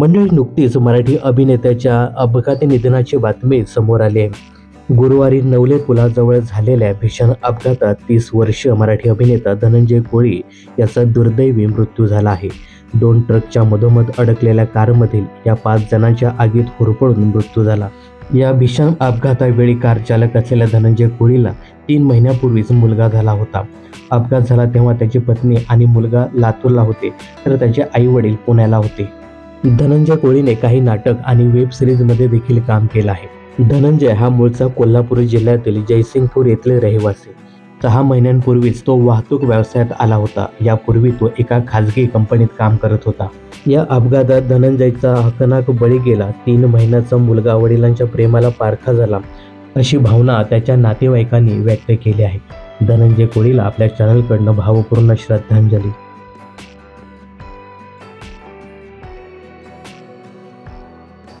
मंडळी नुकतीच मराठी अभिनेत्याच्या अपघाती निधनाची बातमी समोर आली आहे. गुरुवारी नवले पुलाजवळ झालेल्या भीषण अपघातात तीस वर्ष मराठी अभिनेता धनंजय कोळी याचा दुर्दैवी मृत्यू झाला आहे. दोन ट्रकच्या मधोमध अडकलेल्या कारमधील या पाच जणांच्या आगीत होरपळून मृत्यू झाला. या भीषण अपघातावेळी कार चालक असलेल्या धनंजय कोळीला तीन महिन्यापूर्वीच मुलगा झाला होता. अपघात झाला तेव्हा त्याची पत्नी आणि मुलगा लातूरला होते तर त्याचे आई वडील पुण्याला होते. धनंजय कोळीने काही नाटक आणि वेब सिरीजमध्ये देखील काम केलं आहे. धनंजय हा मूळचा कोल्हापूर जिल्ह्यातील जयसिंगपूर येथील रहिवासी. सहा महिन्यांपूर्वीच तो वाहतूक व्यवसायात आला होता. यापूर्वी तो एका खाजगी कंपनीत काम करत होता. या अपघातात धनंजयचा हकनाक बळी गेला. तीन महिन्याचा मुलगा वडिलांच्या प्रेमाला पारखा झाला. अशी भावना त्याच्या नातेवाईकांनी व्यक्त केली आहे. धनंजय कोळीला आपल्या चॅनलकडनं भावपूर्ण श्रद्धांजली.